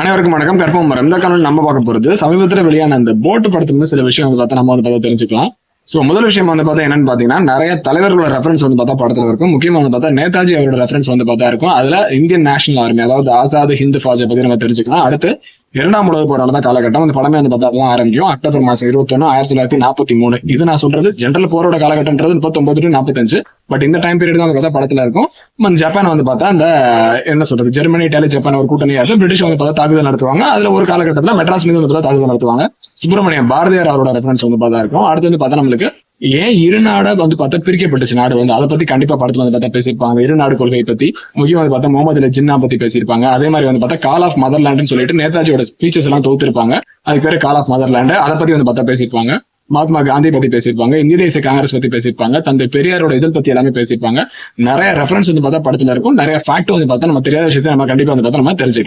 அனைவருக்கும் வணக்கம். கற்பம் மரம். இந்த காலம் நம்ம பார்க்க போறது சமீபத்தில் வெளியான அந்த போட்டு படத்துல சில விஷயம் வந்து பார்த்தா நம்ம வந்து பார்த்தா தெரிஞ்சுக்கலாம். சோ முதல் விஷயம் வந்து பார்த்தா என்னன்னு பாத்தீங்கன்னா நிறைய தலைவர்களோட ரெஃபரன்ஸ் வந்து பார்த்தா படத்துல இருக்கும். முக்கியமா வந்து பார்த்தா நேதாஜி அவரோட ரெஃபரன்ஸ் வந்து பார்த்தா இருக்கும். அதுல இந்தியன் நேஷனல் ஆர்மி அதாவது ஆசாத் ஹிந்து ஃபாஜை பத்தி நம்ம தெரிஞ்சுக்கலாம். அடுத்து இரண்டாம் உலக போர் நடந்த காலகட்டம். அந்த படமே வந்து பார்த்தா தான் ஆரம்பிக்கும். அக்டோபர் மாசம் இருபத்தொன்னு ஆயிரத்தி தொள்ளாயிரத்தி நாற்பத்தி மூணு. இது நான் சொல்றது ஜென்ரல் போரோட காலகட்டம்ன்றது முப்பத்தொன்பது டு நாற்பத்தஞ்சு. பட் இந்த டைம் பீரியட் தான் வந்து பார்த்தா படத்துல இருக்கும். ஜப்பான் வந்து பார்த்தா அந்த என்ன சொல்றது ஜெர்மனி இட்டாலி ஜப்பான் ஒரு கூட்டணியா இருக்கு பிரிட்டிஷ் வந்து பார்த்தா தாக்குதல் நடத்துவாங்க. அதுல ஒரு காலகட்டத்தில் மெட்ராஸ் மீது வந்து பார்த்தா தாக்குதல் நடத்துவாங்க. சுப்பிரமணியம் பாரதியார் அவரோட ரெஃபரன்ஸ் வந்து பார்த்தா இருக்கும். அடுத்து வந்து பார்த்தா நம்மளுக்கு ஏன் இரு நாடா வந்து பார்த்தா பிரிக்கப்பட்டுச்சு? நாடு வந்து அதை பத்தி கண்டிப்பா படத்துல வந்து பார்த்தா பேசியிருப்பாங்க. இரு நாடு கொள்கை பத்தி முக்கியம் வந்து பார்த்தா முகமது ஜின்னா பத்தி பேசியிருப்பாங்க. அதே மாதிரி வந்து பார்த்தா கால் ஆஃப் மதர்லாண்டுன்னு சொல்லிட்டு நேதாஜியோட ஸ்பீச்சஸ் எல்லாம் தொகுத்திருப்பாங்க. அதுக்கு பேர் கால் ஆஃப் மதர்லாண்டு அதை பத்தி வந்து பார்த்தா பேசியிருப்பாங்க. மகாத்மா காந்தி பத்தி பேசியிருப்பாங்க. இந்திய தேசிய காங்கிரஸ் பத்தி பேசியிருப்பாங்க. தந்தை பெரியாரோட இதில் பத்தி எல்லாமே பேசியிருப்பாங்க. நிறைய ரெஃபரன்ஸ் வந்து பார்த்தா படத்துல இருக்கும். நிறைய ஃபேக்ட் வந்து பார்த்தா நம்ம தெரியாத விஷயத்தை நம்ம கண்டிப்பா வந்து பார்த்தா நம்ம தெரிஞ்சுக்கலாம்.